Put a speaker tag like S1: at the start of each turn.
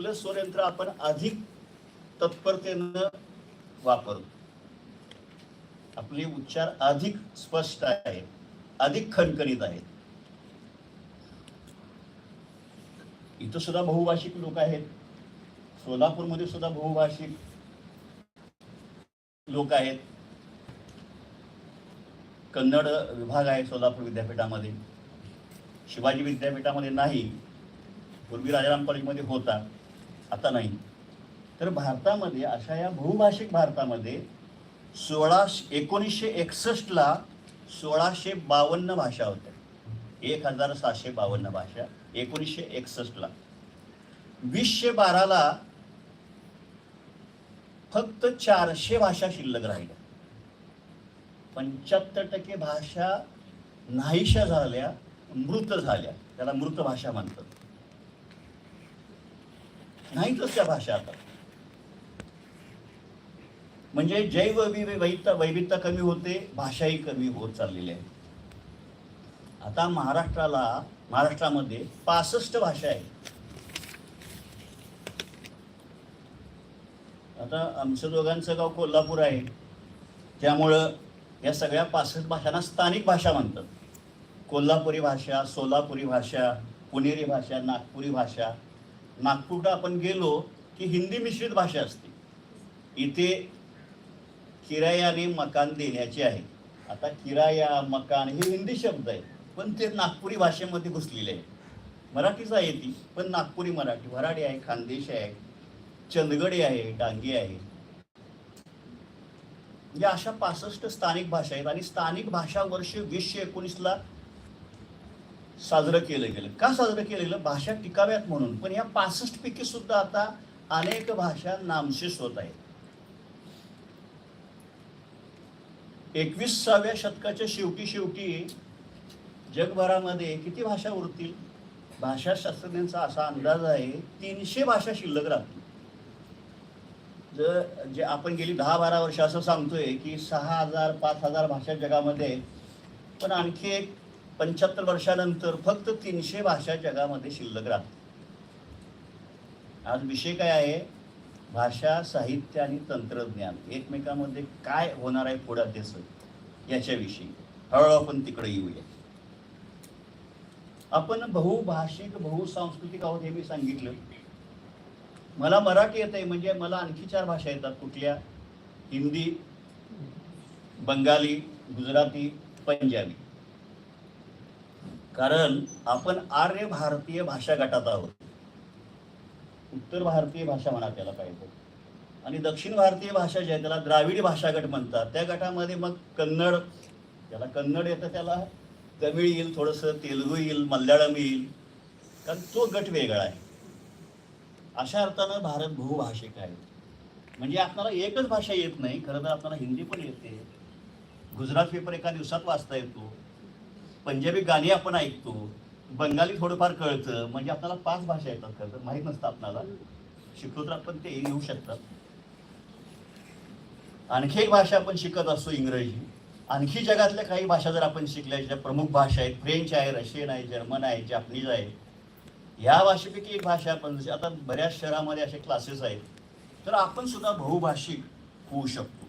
S1: आपलं स्वरयंत्र आपण अधिक तत्परतेनं वापरतो आपले उच्चार अधिक स्पष्ट आहेत अधिक खणखणीत आहेत. इथं सुद्धा बहुभाषिक लोक आहेत. सोलापूरमध्ये सुद्धा बहुभाषिक लोक आहेत. कन्नड विभाग आहे सोलापूर विद्यापीठामध्ये. शिवाजी विद्यापीठामध्ये नाही. पूर्वी राजाराम कॉलेजमध्ये होता. आता नाही. तर भारतामध्ये अशा या बहुभाषिक भारतामध्ये सोळा एकोणीसशे एकसष्टला सोळाशे बावन्न भाषा होत्या. एक हजार सहाशे बावन्न भाषा एकोणीसशे एकसष्टला वीसशे बाराला फक्त चारशे भाषा शिल्लक राहिल्या. पंच्याहत्तर टक्के भाषा नाहीशा झाल्या मृत झाल्या. त्याला मृत भाषा म्हणतात. नाहीतच त्या भाषा आता. म्हणजे जैव विविधता वैविधता कमी होते भाषाही कमी होत चाललेली आहे. आता महाराष्ट्राला महाराष्ट्रामध्ये पासष्ट भाषा आहे आता आमचं दोघांचं गाव कोल्हापूर आहे. त्यामुळं या सगळ्या पासष्ट भाषांना स्थानिक भाषा म्हणतात. कोल्हापुरी भाषा सोलापुरी भाषा पुणेरी भाषा नागपुरी भाषा नागपूरला आपण गेलो की हिंदी मिश्रित भाषा असते. इथे किरायाने मकान देण्याचे आहे. आता किराया मकान हे हिंदी शब्द आहे पण ते नागपुरी भाषेमध्ये घुसलेले आहे मराठीच आहे ती पण नागपुरी मराठी. वराडी आहे खानदेश आहे चंदगडी आहे डांगी आहे. या अशा पासष्ट स्थानिक भाषा आहेत आणि स्थानिक भाषा वर्ष वीसशे एकोणीसला साजरं केलं गेलं. का साजरं केलं गेलं? भाषा टिकाव्यात म्हणून. पण या पासष्ट पैकी सुद्धा आता अनेक भाषा नामशेष होत आहेत. एकविसाव्या शतकाच्या शेवटी शेवटी जगभरामध्ये किती भाषा उरतील? भाषाशास्त्रज्ञांचा असा अंदाज आहे तीनशे भाषा शिल्लक राहतील. जर जे आपण गेली दहा बारा वर्ष असं सांगतोय की सहा हजार पाच हजार भाषा जगामध्ये पण आणखी एक पंच्याहत्तर वर्षानंतर फक्त तीनशे भाषा जगामध्ये शिल्लक राहतात. आज विषय काय आहे? भाषा साहित्य आणि तंत्रज्ञान. एकमेकामध्ये काय होणार आहे पुढं त्याचं याच्याविषयी. हळूहळू आपण तिकडे येऊया. आपण बहुभाषिक बहुसांस्कृतिक आहोत हे मी सांगितलं. मला मराठी येत आहे म्हणजे मला आणखी चार भाषा येतात. कुठल्या? हिंदी बंगाली गुजराती पंजाबी. कारण आपण आर्य भारतीय भाषा गटात आहोत. उत्तर भारतीय भाषा म्हणा त्याला पाहिजे आणि दक्षिण भारतीय भाषा जी आहे त्याला द्राविडी भाषा गट म्हणतात. त्या गटामध्ये मग कन्नड त्याला कन्नड येतं त्याला तमिळ येईल थोडंसं तेलुगू येईल मल्याळम येईल. कारण तो गट वेगळा आहे. अशा अर्थानं भारत बहुभाषिक आहे. म्हणजे आपल्याला एकच भाषा येत नाही. खरं तर आपल्याला हिंदी पण येते. गुजरात पेपर एका दिवसात वाचता येतो. पंजाबी गाणी आपण ऐकतो बंगाली थोडंफार कळतं म्हणजे आपल्याला पाच भाषा येतात खरं तर माहीत नसतं आपल्याला. शिकलो तर आपण ते येऊ शकतात. आणखी एक भाषा आपण शिकत असतो इंग्रजी. आणखी जगातल्या काही भाषा जर आपण शिकल्या ज्या प्रमुख भाषा आहेत फ्रेंच आहे रशियन आहे जर्मन आहे जापनीज आहे ह्या भाषेपैकी एक भाषा आपण जसे आता बऱ्याच शहरामध्ये असे क्लासेस आहेत तर आपण सुद्धा बहुभाषिक होऊ शकतो.